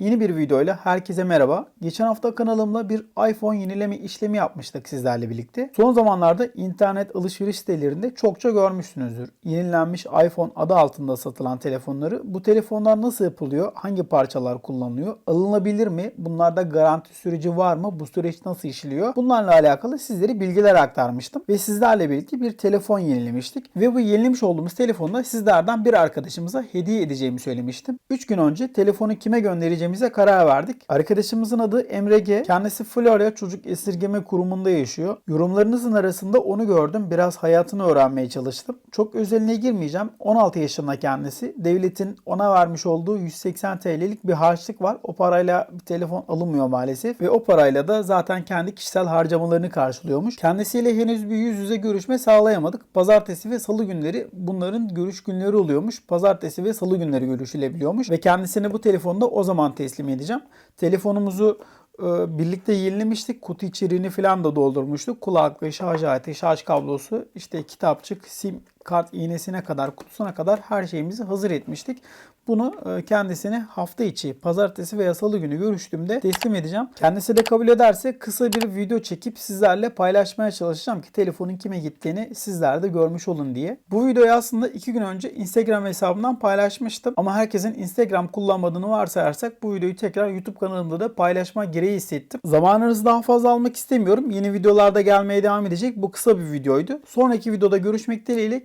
Yeni bir videoyla herkese merhaba. Geçen hafta kanalımda bir iPhone yenileme işlemi yapmıştık sizlerle birlikte. Son zamanlarda internet alışveriş sitelerinde çokça görmüşsünüzdür. Yenilenmiş iPhone adı altında satılan telefonları. Bu telefonlar nasıl yapılıyor? Hangi parçalar kullanılıyor? Alınabilir mi? Bunlarda garanti süreci var mı? Bu süreç nasıl işliyor? Bunlarla alakalı sizlere bilgiler aktarmıştım. Ve sizlerle birlikte bir telefon yenilemiştik. Ve bu yenilemiş olduğumuz telefonu da sizlerden bir arkadaşımıza hediye edeceğimi söylemiştim. 3 gün önce telefonu kime göndereceğimize karar verdik. Arkadaşımızın adı Emre G. Kendisi Florya Çocuk Esirgeme Kurumu'nda yaşıyor. Yorumlarınızın arasında onu gördüm. Biraz hayatını öğrenmeye çalıştım. Çok özeline girmeyeceğim. 16 yaşında kendisi. Devletin ona vermiş olduğu 180 TL'lik bir harçlık var. O parayla bir telefon alınmıyor maalesef. Ve o parayla da zaten kendi kişisel harcamalarını karşılıyormuş. Kendisiyle henüz bir yüz yüze görüşme sağlayamadık. Pazartesi ve salı günleri bunların görüş günleri oluyormuş. Pazartesi ve salı günleri görüşülebiliyormuş. Ve kendisine bu telefonda o zaman teslim edeceğim. Telefonumuzu e, birlikte yenilemiştik. Kutu içeriğini falan da doldurmuştuk. Kulaklığı, şarj aleti, şarj kablosu, işte kitapçık, sim kart iğnesine kadar, kutusuna kadar her şeyimizi hazır etmiştik. Bunu e, kendisine hafta içi, pazartesi veya salı günü görüştüğümde teslim edeceğim. Kendisi de kabul ederse kısa bir video çekip sizlerle paylaşmaya çalışacağım ki telefonun kime gittiğini sizler de görmüş olun diye. Bu videoyu aslında iki gün önce Instagram hesabımdan paylaşmıştım. Ama herkesin Instagram kullanmadığını varsayarsak bu videoyu tekrar YouTube kanalımda da paylaşma gereği hissettim. Zamanınızı daha fazla almak istemiyorum. Yeni videolarda gelmeye devam edecek. Bu kısa bir videoydu. Sonraki videoda görüşmek dileğiyle.